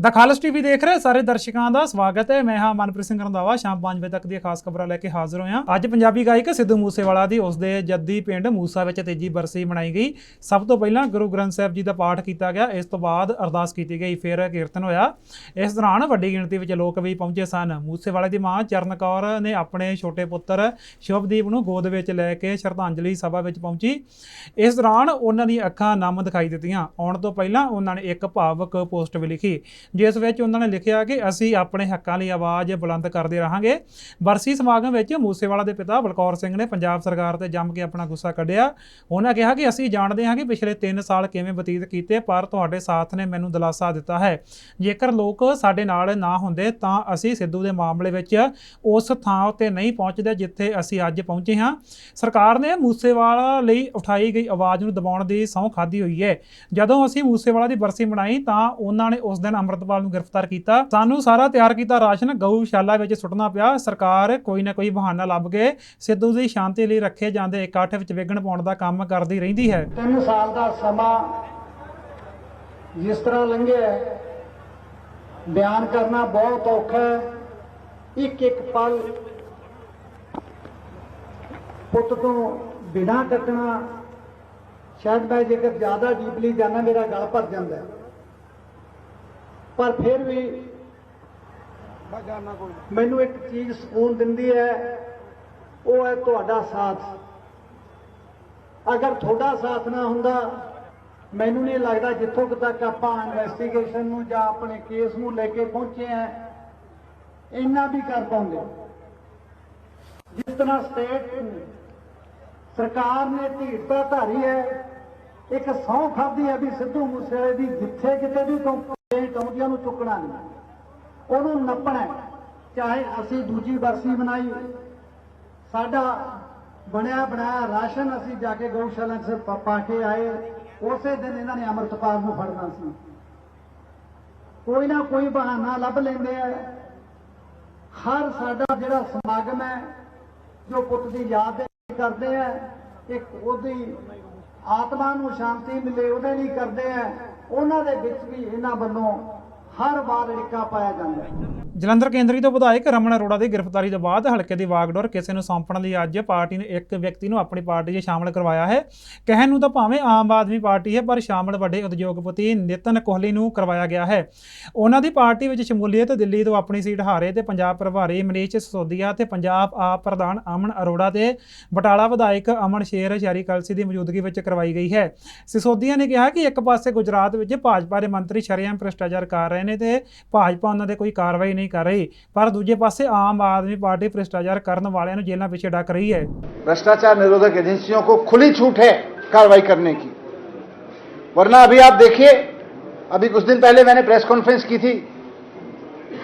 ਦਾ ਖਾਲਸ TV ਦੇਖ ਰਹੇ ਸਾਰੇ ਦਰਸ਼ਕਾਂ ਦਾ ਸਵਾਗਤ ਹੈ। ਮੈਂ ਹਾਂ ਮਨਪ੍ਰੀਤ ਸਿੰਘ ਰੰਧਾਵਾ, ਸ਼ਾਮ 5 ਵਜੇ ਤੱਕ ਦੀਆਂ ਖਾਸ ਖਬਰਾਂ ਲੈ ਕੇ ਹਾਜ਼ਰ ਹੋਇਆ। ਅੱਜ ਪੰਜਾਬੀ ਗਾਇਕ ਸਿੱਧੂ ਮੂਸੇਵਾਲਾ ਦੀ ਉਸਦੇ ਜੱਦੀ ਪਿੰਡ ਮੂਸਾ ਵਿੱਚ ਤੇਜੀ ਬਰਸੀ ਮਨਾਈ ਗਈ। ਸਭ ਤੋਂ ਪਹਿਲਾਂ ਗੁਰੂ ਗ੍ਰੰਥ ਸਾਹਿਬ ਜੀ ਦਾ ਪਾਠ ਕੀਤਾ ਗਿਆ। ਇਸ ਤੋਂ ਬਾਅਦ ਅਰਦਾਸ ਕੀਤੀ ਗਈ, ਫਿਰ ਕੀਰਤਨ ਹੋਇਆ। ਇਸ ਦੌਰਾਨ ਵੱਡੀ ਗਿਣਤੀ ਵਿੱਚ ਲੋਕ ਵੀ ਪਹੁੰਚੇ ਸਨ। ਮੂਸੇਵਾਲੇ ਦੀ ਮਾਂ ਚਰਨ ਕੌਰ ਨੇ ਆਪਣੇ ਛੋਟੇ ਪੁੱਤਰ ਸ਼ੁਭਦੀਪ ਨੂੰ ਗੋਦ ਵਿੱਚ ਲੈ ਕੇ ਸ਼ਰਧਾਂਜਲੀ ਸਭਾ ਵਿੱਚ ਪਹੁੰਚੀ। ਇਸ ਦੌਰਾਨ ਉਹਨਾਂ ਦੀਆਂ ਅੱਖਾਂ ਨਮ ਦਿਖਾਈ ਦਿੱਤੀਆਂ। ਆਉਣ ਤੋਂ ਪਹਿਲਾਂ ਉਹਨਾਂ ਨੇ ਇੱਕ ਭਾਵਕ ਪੋਸਟ ਵੀ ਲਿਖੀ। ਜਿਸ ਵਿੱਚ ਉਹਨਾਂ ਨੇ ਲਿਖਿਆ ਕਿ ਅਸੀਂ ਆਪਣੇ ਹੱਕਾਂ ਲਈ ਆਵਾਜ਼ ਬੁਲੰਦ ਕਰਦੇ ਰਹਾਂਗੇ। ਬਰਸੀ ਸਮਾਗਮ ਵਿੱਚ ਮੂਸੇਵਾਲਾ ਦੇ ਪਿਤਾ ਬਲਕੌਰ ਸਿੰਘ ਨੇ ਪੰਜਾਬ ਸਰਕਾਰ ਤੇ ਜੰਮ ਕੇ ਆਪਣਾ ਗੁੱਸਾ ਕੱਢਿਆ। ਉਹਨਾਂ ਕਿਹਾ ਕਿ ਅਸੀਂ ਜਾਣਦੇ ਹਾਂ ਕਿ ਪਿਛਲੇ 3 ਸਾਲ ਕਿਵੇਂ ਬਤੀਤ ਕੀਤੇ, ਪਰ ਤੁਹਾਡੇ ਸਾਥ ਨੇ ਮੈਨੂੰ ਦਿਲਾਸਾ ਦਿੱਤਾ ਹੈ। ਜੇਕਰ ਲੋਕ ਸਾਡੇ ਨਾਲ ਨਾ ਹੁੰਦੇ ਤਾਂ ਅਸੀਂ ਸਿੱਧੂ ਦੇ ਮਾਮਲੇ ਵਿੱਚ ਉਸ ਥਾਂ ਉੱਤੇ ਨਹੀਂ ਪਹੁੰਚਦੇ ਜਿੱਥੇ ਅਸੀਂ ਅੱਜ ਪਹੁੰਚੇ ਹਾਂ। ਸਰਕਾਰ ਨੇ ਮੂਸੇਵਾਲਾ ਲਈ ਉਠਾਈ ਗਈ ਆਵਾਜ਼ ਨੂੰ ਦਬਾਉਣ ਦੀ ਸਹੁੰ ਖਾਧੀ ਹੋਈ ਹੈ। ਜਦੋਂ ਅਸੀਂ ਮੂਸੇਵਾਲਾ ਦੀ ਬਰਸੀ ਮਨਾਈ ਤਾਂ ਉਹਨਾਂ ਨੇ ਉਸ ਦਿਨ ਅੰਮ੍ਰਿਤ ਅੰਮ੍ਰਿਤਪਾਲ ਨੂੰ ਗ੍ਰਿਫਤਾਰ ਕੀਤਾ। ਸਾਨੂੰ ਸਾਰਾ ਤਿਆਰ ਕੀਤਾ, ਰਾਸ਼ਨ ਗਊਸ਼ਾਲਾ ਵਿੱਚ ਸੁੱਟਣਾ ਪਿਆ। ਸਰਕਾਰ ਕੋਈ ਨਾ ਕੋਈ ਬਹਾਨਾ ਲੱਭ ਕੇ ਸਿੱਧੂ ਦੀ ਸ਼ਾਂਤੀ ਲਈ ਰੱਖੇ ਜਾਂਦੇ ਇਕੱਠ ਵਿੱਚ ਵਿਘਨ ਪਾਉਣ ਦਾ ਕੰਮ ਕਰਦੀ ਰਹਿੰਦੀ ਹੈ। ਤਿੰਨ ਸਾਲ ਦਾ ਸਮਾਂ ਜਿਸ ਤਰ੍ਹਾਂ ਲੰਘਿਆ ਬਿਆਨ ਕਰਨਾ ਬਹੁਤ ਔਖਾ ਹੈ। ਇੱਕ ਇੱਕ ਪਲ ਪੁੱਤ ਤੋਂ ਬਿਨਾਂ ਕੱਟਣਾ, ਸ਼ਾਇਦ ਮੈਂ ਜੇਕਰ ਜ਼ਿਆਦਾ ਡੀਪਲੀ ਜਾਣਾ ਮੇਰਾ ਗਲ ਭਰ ਜਾਂਦਾ ਹੈ। ਪਰ ਫਿਰ ਵੀ ਮੈਨੂੰ ਇੱਕ ਚੀਜ਼ ਸਕੂਨ ਦਿੰਦੀ ਹੈ ਉਹ ਹੈ ਤੁਹਾਡਾ ਸਾਥ। ਅਗਰ ਤੁਹਾਡਾ ਸਾਥ ਨਾ ਹੁੰਦਾ ਮੈਨੂੰ ਨਹੀਂ ਲੱਗਦਾ ਜਿੱਥੋਂ ਤੱਕ ਆਪਾਂ ਇਨਵੈਸਟੀਗੇਸ਼ਨ ਨੂੰ ਜਾਂ ਆਪਣੇ ਕੇਸ ਨੂੰ ਲੈ ਕੇ ਪਹੁੰਚੇ ਆ ਇੰਨਾ ਵੀ ਕਰ ਪਾਉਂਦੇ। ਜਿਸ ਤਰ੍ਹਾਂ ਸਟੇਟ ਸਰਕਾਰ ਨੇ ਢੀਠਤਾ ਧਾਰੀ ਹੈ ਇੱਕ ਸੌ ਖਾਦੀ ਹੈ ਵੀ ਸਿੱਧੂ ਮੂਸੇਵਾਲੇ ਦੀ ਜਿੱਥੇ ਕਿਤੇ ਵੀ ਕੰਪਲੇਂਟ ਆਉਂਦੀਆਂ ਨੂੰ ਚੁੱਕਣਾ ਨਹੀਂ। ਉਹਨੂੰ ਨੱਪਣਾ ਚਾਹੇ ਅਸੀਂ ਦੂਜੀ ਬਰਸੀ ਬਣਾਈ ਸਾਡਾ ਬਣਿਆ ਬਣਾਇਆ ਰਾਸ਼ਨ ਅਸੀਂ ਜਾ ਕੇ ਗਊਸ਼ਾਲਾ 'ਚ ਪਾ ਕੇ ਆਏ। ਉਸੇ ਦਿਨ ਇਹਨਾਂ ਨੇ ਅੰਮ੍ਰਿਤਪਾਲ ਨੂੰ ਫੜਨਾ ਸੀ। ਕੋਈ ਨਾ ਕੋਈ ਬਹਾਨਾ ਲੱਭ ਲੈਂਦੇ ਆ। ਹਰ ਸਾਡਾ ਜਿਹੜਾ ਸਮਾਗਮ ਹੈ, ਜੋ ਪੁੱਤ ਦੀ ਯਾਦ ਦੇ ਕਰਦੇ ਆ, ਇੱਕ ਉਹਦੀ ਆਤਮਾ ਨੂੰ ਸ਼ਾਂਤੀ ਮਿਲੇ, ਉਹਦੇ ਲਈ ਕਰਦੇ ਆ। ਉਹਨਾਂ ਦੇ ਵਿੱਚ ਵੀ ਇਹਨਾਂ ਵੱਲੋਂ ਹਰ ਵਾਰ ੜਿੱਕਾ ਪਾਇਆ ਜਾਂਦਾ ਹੈ। ਜਲੰਧਰ ਕੇਂਦਰੀ ਤੋਂ ਵਿਧਾਇਕ ਰਮਨ ਅਰੋੜਾ ਦੀ ਗ੍ਰਿਫਤਾਰੀ ਤੋਂ ਬਾਅਦ ਹਲਕੇ ਦੀ ਵਾਗਡੋਰ ਕਿਸੇ ਨੂੰ ਸੌਂਪਣ ਲਈ ਅੱਜ ਪਾਰਟੀ ਨੇ ਇੱਕ ਵਿਅਕਤੀ ਨੂੰ ਆਪਣੀ ਪਾਰਟੀ 'ਚ ਸ਼ਾਮਲ ਕਰਵਾਇਆ ਹੈ। ਕਹਿਣ ਨੂੰ ਤਾਂ ਭਾਵੇਂ ਆਮ ਆਦਮੀ ਪਾਰਟੀ ਹੈ, ਪਰ ਸ਼ਾਮਲ ਵੱਡੇ ਉਦਯੋਗਪਤੀ ਨਿਤਨ ਕੋਹਲੀ ਨੂੰ ਕਰਵਾਇਆ ਗਿਆ ਹੈ। ਉਹਨਾਂ ਦੀ ਪਾਰਟੀ ਵਿੱਚ ਸ਼ਮੂਲੀਅਤ ਦਿੱਲੀ ਤੋਂ ਆਪਣੀ ਸੀਟ ਹਾਰੇ ਤੇ ਪੰਜਾਬ ਪ੍ਰਭਾਰੀ ਮਨੀਸ਼ ਸਿਸੋਦੀਆ ਤੇ ਪੰਜਾਬ ਆਪ ਪ੍ਰਧਾਨ ਅਮਨ ਅਰੋੜਾ ਤੇ ਬਟਾਲਾ ਵਿਧਾਇਕ ਅਮਨ ਸ਼ੇਰ ਹਸ਼ਾਰੀ ਕਲਸੀ ਦੀ ਮੌਜੂਦਗੀ ਵਿੱਚ ਕਰਵਾਈ ਗਈ ਹੈ। ਸਿਸੋਦੀਆ ਨੇ ਕਿਹਾ ਕਿ ਇੱਕ ਪਾਸੇ ਗੁਜਰਾਤ ਵਿੱਚ ਭਾਜਪਾ ਦੇ ਮੰਤਰੀ ਸ਼ਰੇਆਮ ਭ੍ਰਿਸ਼ਟਾਚਾਰ ਕਰ ਰਹੇ ਨੇ ਤੇ ਭਾਜਪਾ ਉਹਨਾਂ ਦੇ ਕੋਈ ਕਾਰਵਾਈ ਨਹੀਂ ਕਰ ਰਹੀ ਪਰ ਦੂਜੇ ਪਾਸੇ ਆਮ ਆਦਮੀ ਪਾਰਟੀ ਭ੍ਰਿਸ਼ਟਾਚਾਰ ਕਰਨ ਵਾਲਿਆਂ ਨੂੰ ਜੇਲ੍ਹਾਂ ਪਿੱਛੇ ਡੱਕ ਰਹੀ ਹੈ भ्रष्टाचार निरोधक एजेंसियों को खुली छूट है कार्रवाई करने की वरना अभी आप देखिए अभी कुछ दिन पहले मैंने प्रेस कॉन्फ्रेंस की थी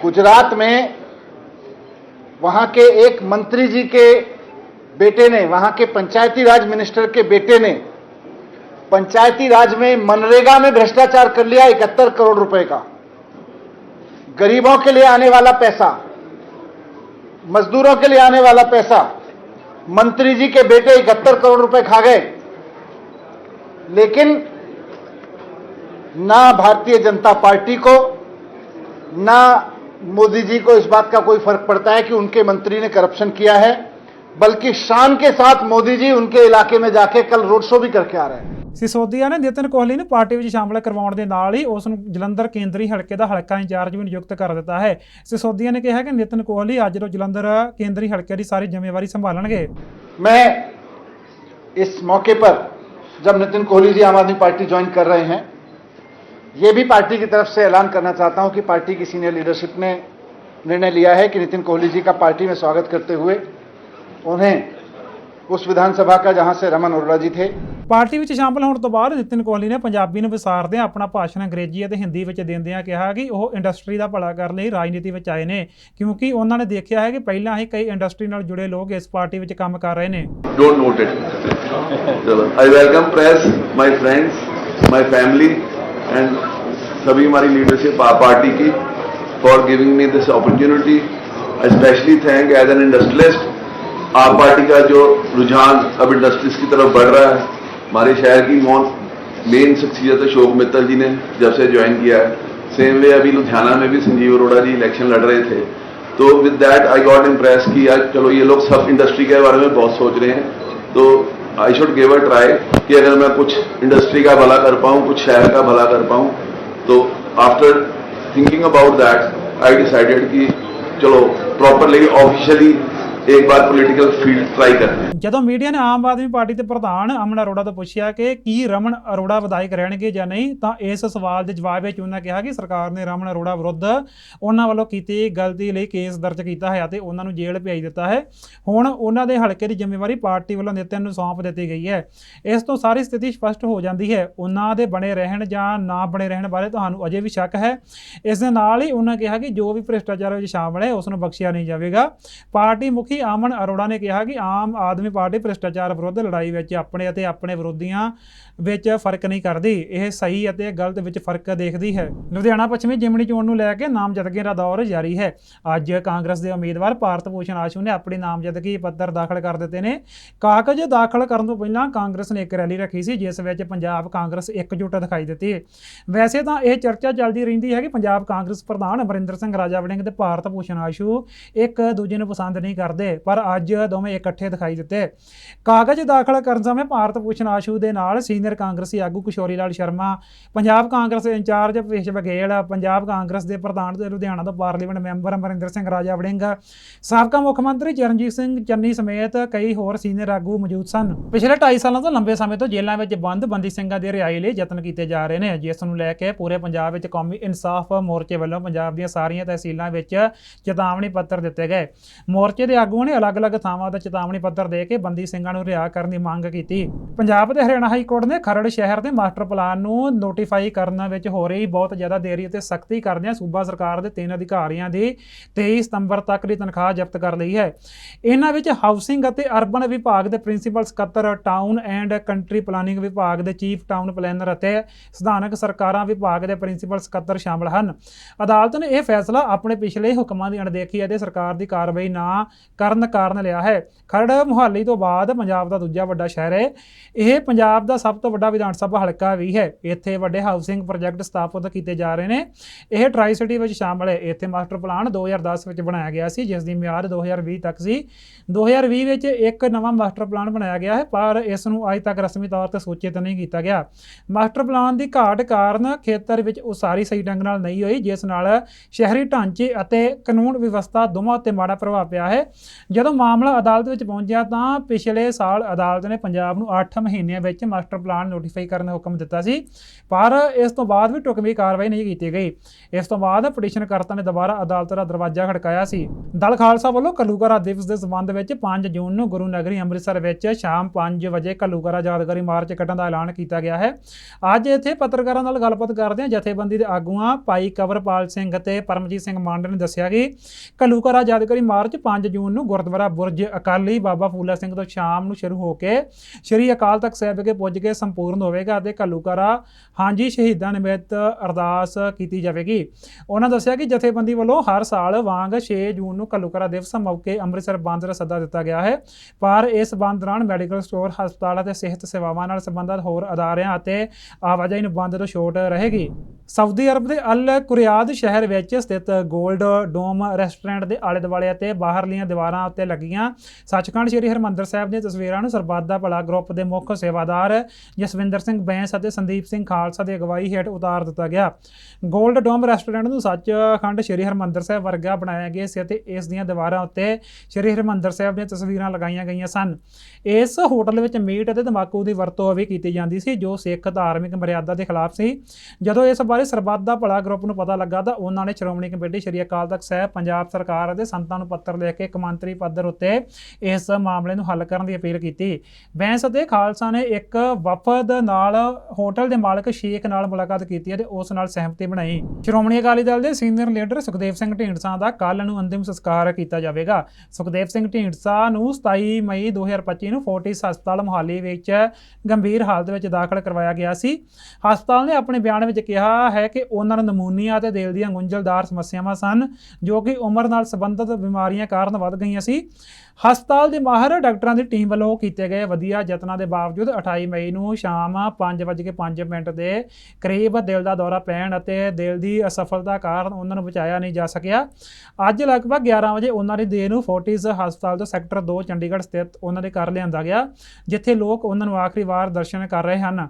गुजरात में वहां के एक मंत्री जी के बेटे ने वहां के पंचायती राज मिनिस्टर के बेटे ने पंचायती राज में मनरेगा में भ्रष्टाचार कर लिया इकहत्तर करोड़ रुपए का गरीबों के लिए आने वाला पैसा, मजदूरों के लिए आने वाला पैसा, मंत्री जी के बेटे इकहत्तर करोड़ रुपए खा गए। लेकिन ना भारतीय जनता पार्टी को, ना मोदी जी को इस बात का कोई फ़र्क पड़ता है कि उनके मंत्री ने करप्शन किया है, बल्कि शान के साथ मोदी जी उनके इलाके में जाके कल रोड शो भी करके आ रहे हैं। ਸਿਸੋਦੀਆ ਨੇ ਨਿਤਨ ਕੋਹਲੀ ਨੂੰ ਪਾਰਟੀ ਵਿੱਚ ਸ਼ਾਮਲ ਕਰਵਾਉਣ ਦੇ ਨਾਲ ਹੀ ਉਸ ਨੂੰ ਜਲੰਧਰ ਕੇਂਦਰੀ ਹਲਕੇ ਦਾ ਹਲਕਾ ਇੰਚਾਰਜ ਵੀ ਨਿਯੁਕਤ ਕਰ ਦਿੱਤਾ ਹੈ ਸਿਸੋਦੀਆ ਨੇ ਕਿਹਾ ਕਿ ਨਿਤਨ ਕੋਹਲੀ ਅੱਜ ਤੋਂ ਜਲੰਧਰ ਕੇਂਦਰੀ ਹਲਕੇ ਦੀ ਸਾਰੀ ਜ਼ਿੰਮੇਵਾਰੀ ਸੰਭਾਲਣਗੇ मैं इस मौके पर जब नितिन कोहली जी आम आदमी पार्टी ज्वाइन कर रहे हैं ये भी पार्टी की तरफ से ऐलान करना चाहता हूं कि पार्टी की सीनियर लीडरशिप ने निर्णय लिया है कि नितिन कोहली जी का पार्टी में स्वागत करते हुए उन्हें उस विधानसभा का जहां से रमन अरोड़ा जी थे ਪਾਰਟੀ ਵਿੱਚ ਸ਼ਾਮਲ ਹੋਣ ਤੋਂ ਬਾਅਦ ਨਿਤਨ ਕੋਹਲੀ ਨੇ ਪੰਜਾਬੀ ਨੂੰ ਵਿਸਾਰਦਿਆਂ ਆਪਣਾ ਭਾਸ਼ਣ ਅੰਗਰੇਜ਼ੀ ਅਤੇ ਹਿੰਦੀ ਵਿੱਚ ਦਿੰਦਿਆਂ ਕਿਹਾ ਕਿ ਉਹ ਇੰਡਸਟਰੀ ਦਾ ਭਲਾ ਕਰਨ ਲਈ ਰਾਜਨੀਤੀ ਵਿੱਚ ਆਏ ਨੇ ਕਿਉਂਕਿ ਉਹਨਾਂ ਨੇ ਦੇਖਿਆ ਹੈ ਕਿ ਪਹਿਲਾਂ ਹੀ ਕਈ ਇੰਡਸਟਰੀ ਨਾਲ ਜੁੜੇ ਲੋਕ ਇਸ ਪਾਰਟੀ ਵਿੱਚ ਕੰਮ ਕਰ ਰਹੇ ਨੇ don't note it. चलो I welcome press my friends my family and सभी हमारी लीडरशिप पार्टी की for giving me this opportunity I specially thank as an industrialist AAP party का जो रुझान अब इंडस्ट्रीज़ की तरफ़ बढ़ रहा है, हमारे शहर की मौन मेन शख्सियत अशोक मित्तल जी ने जब से ज्वाइन किया है। सेम वे अभी लुधियाना में भी संजीव अरोड़ा जी इलेक्शन लड़ रहे थे। तो with that I got impress कि यार चलो ये लोग सब इंडस्ट्री के बारे में बहुत सोच रहे हैं। तो I should give a try कि अगर मैं कुछ इंडस्ट्री का भला कर पाऊँ, कुछ शहर का भला कर पाऊँ। तो after thinking about that I decided कि चलो प्रॉपरली ऑफिशियली ਇੱਕ ਵਾਰ ਪੋਲੀਟੀਕਲ ਫੀਲਡ ਟਰਾਈ ਕਰਦੇ ਹਾਂ। ਜਦੋਂ ਮੀਡੀਆ ਨੇ ਆਮ ਆਦਮੀ ਪਾਰਟੀ ਦੇ ਪ੍ਰਧਾਨ ਅਮਨ ਅਰੋੜਾ ਤੋਂ ਪੁੱਛਿਆ ਕਿ ਕੀ ਰਮਨ ਅਰੋੜਾ ਵਿਧਾਇਕ ਰਹਿਣਗੇ ਜਾਂ ਨਹੀਂ, ਤਾਂ ਇਸ ਸਵਾਲ ਦੇ ਜਵਾਬ ਵਿੱਚ ਉਹਨਾਂ ਕਿਹਾ ਕਿ ਸਰਕਾਰ ਨੇ ਰਮਨ ਅਰੋੜਾ ਵਿਰੁੱਧ ਉਹਨਾਂ ਵੱਲੋਂ ਕੀਤੀ ਗਲਤੀ ਲਈ ਕੇਸ ਦਰਜ ਕੀਤਾ ਹੈ ਅਤੇ ਉਹਨਾਂ ਨੂੰ ਜੇਲ੍ਹ ਭੇਜ ਦਿੱਤਾ ਹੈ। ਹੁਣ ਉਹਨਾਂ ਦੇ ਹਲਕੇ ਦੀ ਜ਼ਿੰਮੇਵਾਰੀ ਪਾਰਟੀ ਵੱਲੋਂ ਨੇਤਿਆਂ ਨੂੰ ਸੌਂਪ ਦਿੱਤੀ ਗਈ ਹੈ। ਇਸ ਤੋਂ ਸਾਰੀ ਸਥਿਤੀ ਸਪਸ਼ਟ ਹੋ ਜਾਂਦੀ ਹੈ। ਉਹਨਾਂ ਦੇ ਬਣੇ ਰਹਿਣ ਜਾਂ ਨਾ ਬਣੇ ਰਹਿਣ ਬਾਰੇ ਤੁਹਾਨੂੰ ਅਜੇ ਵੀ ਸ਼ੱਕ ਹੈ। ਇਸ ਦੇ ਨਾਲ ਹੀ ਉਹਨਾਂ ਕਿਹਾ ਕਿ ਜੋ ਵੀ ਭ੍ਰਿਸ਼ਟਾਚਾਰ ਵਿੱਚ ਸ਼ਾਮਲ ਹੈ, ਉਸ ਨੂੰ ਬਖਸ਼ਿਆ ਨਹੀਂ ਜਾਵੇਗਾ। ਪਾਰਟੀ ਮੁਖੀ ਆਮਨ ਅਰੋੜਾ ਨੇ ਕਿਹਾ ਕਿ ਆਮ ਆਦਮੀ ਪਾਰਟੀ ਭ੍ਰਿਸ਼ਟਾਚਾਰ ਵਿਰੁੱਧ ਲੜਾਈ ਵਿੱਚ ਆਪਣੇ ਅਤੇ ਆਪਣੇ ਵਿਰੋਧੀਆਂ ਵਿੱਚ ਫ਼ਰਕ ਨਹੀਂ ਕਰਦੀ। ਇਹ ਸਹੀ ਅਤੇ ਗਲਤ ਵਿੱਚ ਫ਼ਰਕ ਦੇਖਦੀ ਹੈ। ਲੁਧਿਆਣਾ ਪੱਛਮੀ ਜਿਮਣੀ ਚੋਣ ਨੂੰ ਲੈ ਕੇ ਨਾਮਜ਼ਦਗੀ ਦਾ ਦੌਰ ਜਾਰੀ ਹੈ। ਅੱਜ ਕਾਂਗਰਸ ਦੇ ਉਮੀਦਵਾਰ ਭਾਰਤ ਭੂਸ਼ਣ ਆਸ਼ੂ ਨੇ ਆਪਣੀ ਨਾਮਜ਼ਦਗੀ ਪੱਤਰ ਦਾਖਲ ਕਰ ਦਿੱਤੇ ਨੇ। ਕਾਗਜ਼ ਦਾਖਲ ਕਰਨ ਤੋਂ ਪਹਿਲਾਂ ਕਾਂਗਰਸ ਨੇ ਇੱਕ ਰੈਲੀ ਰੱਖੀ ਸੀ, ਜਿਸ ਵਿੱਚ ਪੰਜਾਬ ਕਾਂਗਰਸ ਇਕਜੁੱਟ ਦਿਖਾਈ ਦਿੱਤੀ ਵੈਸੇ ਤਾਂ ਇਹ ਚਰਚਾ ਚੱਲਦੀ ਰਹਿੰਦੀ ਹੈ ਕਿ ਪੰਜਾਬ ਕਾਂਗਰਸ ਪ੍ਰਧਾਨ ਅਮਰਿੰਦਰ ਸਿੰਘ ਰਾਜਾ ਵੜਿੰਗ ਤੇ ਭਾਰਤ ਭੂਸ਼ਣ ਆਸ਼ੂ ਇੱਕ ਦੂਜੇ ਨੂੰ ਪਸੰਦ ਨਹੀਂ ਕਰਦੇ। ਪਰ ਅੱਜ ਦੋਵੇਂ ਇਕੱਠੇ ਦਿਖਾਈ ਦਿੱਤੇ। ਕਾਗਜ਼ ਦਾਖਲ ਕਰਨ ਸਮੇਂ ਭਾਰਤ ਭੂਸ਼ਣ ਆਸ਼ੂ ਦੇ ਨਾਲ ਸੀਨੀਅਰ ਕਾਂਗਰਸੀ ਆਗੂ ਕਿਸ਼ੋਰੀ ਲਾਲ ਸ਼ਰਮਾ, ਪੰਜਾਬ ਕਾਂਗਰਸ ਦੇ ਇੰਚਾਰਜ ਭੇਸ਼ ਬਘੇਲ, ਪੰਜਾਬ ਕਾਂਗਰਸ ਦੇ ਪ੍ਰਧਾਨ ਤੇ ਲੁਧਿਆਣਾ ਤੋਂ ਪਾਰਲੀਮੈਂਟ ਮੈਂਬਰ ਅਮਰਿੰਦਰ ਸਿੰਘ ਰਾਜਾ ਵੜਿੰਗ ਸਾਬਕਾ ਮੁੱਖ ਮੰਤਰੀ ਚਰਨਜੀਤ ਸਿੰਘ ਚੰਨੀ ਸਮੇਤ ਕਈ ਹੋਰ ਸੀਨੀਅਰ ਆਗੂ ਮੌਜੂਦ ਸਨ। ਪਿਛਲੇ 2.5 ਸਾਲਾਂ ਤੋਂ ਲੰਬੇ ਸਮੇਂ ਤੋਂ ਜੇਲ੍ਹਾਂ ਵਿੱਚ ਬੰਦ ਬੰਦੀ ਸਿੰਘਾਂ ਦੀ ਰਿਹਾਈ ਲਈ ਯਤਨ ਕੀਤੇ ਜਾ ਰਹੇ ਨੇ। ਜਿਸ ਨੂੰ ਲੈ ਕੇ ਪੂਰੇ ਪੰਜਾਬ ਵਿੱਚ ਕੌਮੀ ਇਨਸਾਫ ਮੋਰਚੇ ਵੱਲੋਂ ਪੰਜਾਬ ਦੀਆਂ ਸਾਰੀਆਂ ਤਹਿਸੀਲਾਂ ਵਿੱਚ ਚੇਤਾਵਨੀ ਪੱਤਰ ਦਿੱਤੇ ਗਏ। ਮੋਰਚੇ ਦੇ ਆਗੂ ਆਗੂਆਂ ਨੇ ਅਲੱਗ-ਅਲੱਗ ਥਾਵਾਂ ਤੇ ਚੇਤਾਵਨੀ ਪੱਤਰ ਦੇ ਕੇ ਬੰਦੀ ਸਿੰਘਾਂ ਨੂੰ ਰਿਹਾ ਕਰਨ ਦੀ ਮੰਗ ਕੀਤੀ। ਪੰਜਾਬ ਤੇ ਹਰਿਆਣਾ ਹਾਈ ਕੋਰਟ ਨੇ ਖਰੜ ਸ਼ਹਿਰ ਦੇ ਮਾਸਟਰ ਪਲਾਨ ਨੂੰ ਨੋਟੀਫਾਈ ਕਰਨ ਵਿੱਚ ਹੋ ਰਹੀ ਬਹੁਤ ਜ਼ਿਆਦਾ ਦੇਰੀ ਅਤੇ ਸਖਤੀ ਕਰਦਿਆਂ ਸੂਬਾ ਸਰਕਾਰ ਦੇ ਤਿੰਨ ਅਧਿਕਾਰੀਆਂ ਦੀ 23 ਸਤੰਬਰ ਤੱਕ ਦੀ ਤਨਖਾਹ ਜ਼ਬਤ ਕਰ ਲਈ ਹੈ। ਇਹਨਾਂ ਵਿੱਚ ਹਾਊਸਿੰਗ ਅਤੇ ਅਰਬਨ ਵਿਭਾਗ ਦੇ ਪ੍ਰਿੰਸੀਪਲ ਸਕੱਤਰ ਟਾਊਨ ਐਂਡ ਕੰਟਰੀ ਪਲਾਨਿੰਗ ਵਿਭਾਗ ਦੇ ਚੀਫ ਟਾਊਨ ਪਲੈਨਰ ਅਤੇ ਸਥਾਨਕ ਸਰਕਾਰਾਂ ਵਿਭਾਗ ਦੇ ਪ੍ਰਿੰਸੀਪਲ ਸਕੱਤਰ ਸ਼ਾਮਲ ਹਨ। ਅਦਾਲਤ ਨੇ ਇਹ ਫੈਸਲਾ ਆਪਣੇ ਪਿਛਲੇ ਹੁਕਮਾਂ ਦੀ ਅਣਦੇਖੀ ਅਤੇ ਸਰਕਾਰ ਦੀ ਕਾਰਵਾਈ ਨਾ ਕਰ ਕਰਨ ਕਾਰਨ ਲਿਆ ਹੈ। ਖਰੜ ਮੁਹਾਲੀ ਤੋਂ ਬਾਅਦ ਪੰਜਾਬ ਦਾ ਦੂਜਾ ਵੱਡਾ ਸ਼ਹਿਰ ਹੈ। ਇਹ ਪੰਜਾਬ ਦਾ ਸਭ ਤੋਂ ਵੱਡਾ ਵਿਧਾਨ ਸਭਾ ਹਲਕਾ ਵੀ ਹੈ। ਇੱਥੇ ਵੱਡੇ ਹਾਊਸਿੰਗ ਪ੍ਰੋਜੈਕਟ ਸਥਾਪਿਤ ਕੀਤੇ ਜਾ ਰਹੇ ਨੇ। ਇਹ ਟਰਾਈ ਸਿਟੀ ਵਿੱਚ ਸ਼ਾਮਲ ਹੈ। ਇੱਥੇ ਮਾਸਟਰ ਪਲਾਨ 2010 ਵਿੱਚ ਬਣਾਇਆ ਗਿਆ ਸੀ ਜਿਸ ਦੀ ਮਿਆਦ 2020 ਤੱਕ ਸੀ। 2020 ਵਿੱਚ ਇੱਕ ਨਵਾਂ ਮਾਸਟਰ ਪਲਾਨ ਬਣਾਇਆ ਗਿਆ ਹੈ, ਪਰ ਇਸ ਨੂੰ ਅਜੇ ਤੱਕ ਰਸਮੀ ਤੌਰ ਤੇ ਸੂਚਿਤ ਨਹੀਂ ਕੀਤਾ ਗਿਆ। ਮਾਸਟਰ ਪਲਾਨ ਦੀ ਘਾਟ ਕਾਰਨ ਖੇਤਰ ਵਿੱਚ ਉਸਾਰੀ ਸਹੀ ਢੰਗ ਨਾਲ ਨਹੀਂ ਹੋਈ, ਜਿਸ ਨਾਲ ਸ਼ਹਿਰੀ ਢਾਂਚੇ ਅਤੇ ਕਾਨੂੰਨ ਵਿਵਸਥਾ ਦੋਵਾਂ ਉੱਤੇ ਮਾੜਾ ਪ੍ਰਭਾਵ ਪਿਆ ਹੈ। ਜਦੋਂ ਮਾਮਲਾ ਅਦਾਲਤ ਵਿੱਚ ਪਹੁੰਚਿਆ ਤਾਂ ਪਿਛਲੇ ਸਾਲ ਅਦਾਲਤ ਨੇ ਪੰਜਾਬ ਨੂੰ 8 ਮਹੀਨਿਆਂ ਵਿੱਚ ਮਾਸਟਰ ਪਲਾਨ ਨੋਟੀਫਾਈ ਕਰਨ ਦਾ ਹੁਕਮ ਦਿੱਤਾ ਸੀ, ਪਰ ਇਸ ਤੋਂ ਬਾਅਦ ਵੀ ਟੁਕਵੀਂ ਕਾਰਵਾਈ ਨਹੀਂ ਕੀਤੀ ਗਈ। ਇਸ ਤੋਂ ਬਾਅਦ ਪਟੀਸ਼ਨਕਰਤਾ ਨੇ ਦੁਬਾਰਾ ਅਦਾਲਤ ਦਾ ਦਰਵਾਜ਼ਾ ਖੜਕਾਇਆ ਸੀ। ਦਲ ਖਾਲਸਾ ਵੱਲੋਂ ਘੱਲੂਘਾਰਾ ਦਿਵਸ ਦੇ ਸੰਬੰਧ ਵਿੱਚ 5 ਜੂਨ ਨੂੰ ਗੁਰੂ ਨਗਰੀ ਅੰਮ੍ਰਿਤਸਰ ਵਿੱਚ ਸ਼ਾਮ 5 ਵਜੇ ਘੱਲੂਘਾਰਾ ਯਾਦਗਾਰੀ ਮਾਰਚ ਕੱਢਣ ਦਾ ਐਲਾਨ ਕੀਤਾ ਗਿਆ ਹੈ। ਅੱਜ ਇੱਥੇ ਪੱਤਰਕਾਰਾਂ ਨਾਲ ਗੱਲਬਾਤ ਕਰਦੇ ਹਾਂ। ਜਥੇਬੰਦੀ ਦੇ ਆਗੂਆਂ ਭਾਈ ਕਵਰਪਾਲ ਸਿੰਘ ਅਤੇ ਪਰਮਜੀਤ ਸਿੰਘ ਮਾਂਡੇ ਨੇ ਦੱਸਿਆ ਕਿ ਘੱਲੂਘਾਰਾ ਯਾਦਗਾਰੀ ਮਾਰਚ 5 ਜੂਨ ਨੂੰ ਗੁਰਦੁਆਰਾ ਬੁਰਜ ਅਕਾਲੀ ਬਾਬਾ ਫੂਲਾ ਸਿੰਘ ਤੋਂ ਸ਼ਾਮ ਨੂੰ ਸ਼ੁਰੂ ਹੋ ਕੇ ਸ੍ਰੀ ਅਕਾਲ ਤਖਤ ਸਾਹਿਬ ਵਿਖੇ ਪੁੱਜ ਕੇ ਸੰਪੂਰਨ ਹੋਵੇਗਾ ਅਤੇ ਘੱਲੂਕਾਰਾ ਹਾਂਜੀ ਸ਼ਹੀਦਾਂ ਨਿਮਿਤ ਅਰਦਾਸ ਕੀਤੀ ਜਾਵੇਗੀ। ਉਹਨਾਂ ਦੱਸਿਆ ਕਿ ਜਥੇਬੰਦੀ ਵੱਲੋਂ ਹਰ ਸਾਲ ਵਾਂਗ 6 ਜੂਨ ਨੂੰ ਘੱਲੂਘਾਰਾ ਦਿਵਸ ਮੌਕੇ ਅੰਮ੍ਰਿਤਸਰ ਬੰਦ ਦਾ ਸੱਦਾ ਦਿੱਤਾ ਗਿਆ ਹੈ। ਪਰ ਇਸ ਬੰਦ ਦੌਰਾਨ ਮੈਡੀਕਲ ਸਟੋਰ, ਹਸਪਤਾਲ ਅਤੇ ਸਿਹਤ ਸੇਵਾਵਾਂ ਨਾਲ ਸੰਬੰਧਿਤ ਹੋਰ ਅਦਾਰਿਆਂ ਅਤੇ ਆਵਾਜਾਈ ਨੂੰ ਬੰਦ ਤੋਂ ਛੋਟ ਰਹੇਗੀ। ਸਾਊਦੀ ਅਰਬ ਦੇ ਅਲ ਕੁਰਿਆਦ ਸ਼ਹਿਰ ਵਿੱਚ ਸਥਿਤ 골ਡ ਡੋਮ ਰੈਸਟੋਰੈਂਟ ਦੇ ਆਲੇ ਦੁਆਲੇ ਅਤੇ ਬਾਹਰਲੀਆਂ ਦੀਵਾਰਾਂ ਉੱਤੇ ਲੱਗੀਆਂ। ਸੱਚਖੰਡ ਸ੍ਰੀ ਹਰਮੰਦਰ ਸਾਹਿਬ ਦੀਆਂ ਤਸਵੀਰਾਂ ਨੂੰ ਸਰਬੱਤ ਦਾ ਭਲਾ ਗਰੁੱਪ ਦੇ ਮੁੱਖ ਸੇਵਾਦਾਰ ਜਸਵਿੰਦਰ ਸਿੰਘ ਬੈਂਸ ਅਤੇ ਸੰਦੀਪ ਸਿੰਘ ਖਾਲਸਾ ਦੀ ਅਗਵਾਈ ਹੇਠ ਉਤਾਰ ਦਿੱਤਾ ਗਿਆ। 골ਡ ਡੋਮ ਰੈਸਟੋਰੈਂਟ ਨੂੰ ਸੱਚਖੰਡ ਸ੍ਰੀ ਹਰਮੰਦਰ ਸਾਹਿਬ ਵਰਗਾ ਬਣਾਇਆ ਗਿਆ ਸੀ ਅਤੇ ਇਸ ਦੀਆਂ ਦੀਵਾਰਾਂ ਉੱਤੇ ਸ੍ਰੀ ਹਰਮੰਦਰ ਸਾਹਿਬ ਦੀਆਂ ਤਸਵੀਰਾਂ ਲਗਾਈਆਂ ਗਈਆਂ ਸਨ। ਇਸ ਹੋਟਲ ਵਿੱਚ ਮੀਟ ਅਤੇ ਤੰਬਾਕੂ ਦੀ ਵਰਤੋਂ ਵੀ ਕੀਤੀ ਜਾਂਦੀ ਸੀ, ਜੋ ਸਿੱਖ ਧਾਰਮਿਕ ਮਰਿਆਦਾ ਦੇ ਖਿਲਾਫ ਸੀ। ਜਦੋਂ ਇਸ ਬਾਰੇ ਸਰਬੱਤ ਦਾ ਭਲਾ ਗਰੁੱਪ ਨੂੰ ਪਤਾ ਲੱਗਾ ਤਾਂ ਉਹਨਾਂ ਨੇ ਸ਼੍ਰੋਮਣੀ ਕਮੇਟੀ ਸ਼੍ਰੀ ਅਕਾਲ ਤਖਤ ਸਾਹਿਬ, ਪੰਜਾਬ ਸਰਕਾਰ ਅਤੇ ਸੰਤਾਂ ਨੂੰ ਪੱਤਰ ਲਿਖ ਕੇ ਮੰਤਰੀ ਪੱਧਰ ਉੱਤੇ ਇਸ ਮਾਮਲੇ ਨੂੰ ਹੱਲ ਕਰਨ ਦੀ ਅਪੀਲ ਕੀਤੀ। ਬੈਂਸ ਅਤੇ ਖਾਲਸਾ ਨੇ ਇੱਕ ਵਫਦ ਨਾਲ ਹੋਟਲ ਦੇ ਮਾਲਕ ਸ਼ੇਖ ਨਾਲ ਮੁਲਾਕਾਤ ਕੀਤੀ ਅਤੇ ਉਸ ਨਾਲ ਸਹਿਮਤੀ ਬਣਾਈ। ਸ਼੍ਰੋਮਣੀ ਅਕਾਲੀ ਦਲ ਦੇ ਸੀਨੀਅਰ ਲੀਡਰ ਸੁਖਦੇਵ ਸਿੰਘ ਢੀਂਡਸਾ ਦਾ ਕੱਲ ਨੂੰ ਅੰਤਿਮ ਸੰਸਕਾਰ ਕੀਤਾ ਜਾਵੇਗਾ। ਸੁਖਦੇਵ ਸਿੰਘ ਢੀਂਡਸਾ ਨੂੰ 27 ਮਈ 2025 ਨੂੰ ਫੋਰਟਿਸ ਹਸਪਤਾਲ ਮੁਹਾਲੀ ਵਿੱਚ ਗੰਭੀਰ ਹਾਲਤ ਵਿੱਚ ਦਾਖਲ ਕਰਵਾਇਆ ਗਿਆ ਸੀ। ਹਸਪਤਾਲ ਨੇ ਆਪਣੇ ਬਿਆਨ ਵਿੱਚ ਕਿਹਾ ਹੈ ਕਿ ਉਹਨਾਂ ਨੂੰ ਨਮੂਨੀਆ ਅਤੇ ਦਿਲ ਦੀਆਂ ਗੁੰਝਲਦਾਰ ਸਮੱਸਿਆਵਾਂ ਸਨ, ਜੋ ਕਿ ਉਮਰ ਨਾਲ ਸੰਬੰਧਿਤ ਬਿਮਾਰੀਆਂ ਕਾਰਨ ਵੱਧ ਗਈਆਂ ਸੀ ਹਸਪਤਾਲ ਦੇ ਮਾਹਰ ਡਾਕਟਰਾਂ ਦੀ ਟੀਮ ਵੱਲੋਂ ਕੀਤੇ ਗਏ ਵਧੀਆ ਯਤਨਾਂ ਦੇ ਬਾਵਜੂਦ 28 ਮਈ ਨੂੰ ਸ਼ਾਮ 5:05 ਮਿੰਟ ਦੇ ਕਰੀਬ ਦਿਲ ਦਾ ਦੌਰਾ ਪੈਣ ਅਤੇ ਦਿਲ ਦੀ ਅਸਫਲਤਾ ਕਾਰਨ ਉਹਨਾਂ ਨੂੰ ਬਚਾਇਆ ਨਹੀਂ ਜਾ ਸਕਿਆ। ਅੱਜ ਲਗਭਗ 11 ਵਜੇ ਉਹਨਾਂ ਦੀ ਦੇਹ ਨੂੰ ਫੋਰਟਿਸ ਹਸਪਤਾਲ ਤੋਂ ਸੈਕਟਰ 2 ਚੰਡੀਗੜ੍ਹ ਸਥਿਤ ਉਹਨਾਂ ਦੇ ਘਰ ਲਿਆਂਦਾ ਗਿਆ, ਜਿੱਥੇ ਲੋਕ ਉਹਨਾਂ ਨੂੰ ਆਖਰੀ ਵਾਰ ਦਰਸ਼ਨ ਕਰ ਰਹੇ ਹਨ।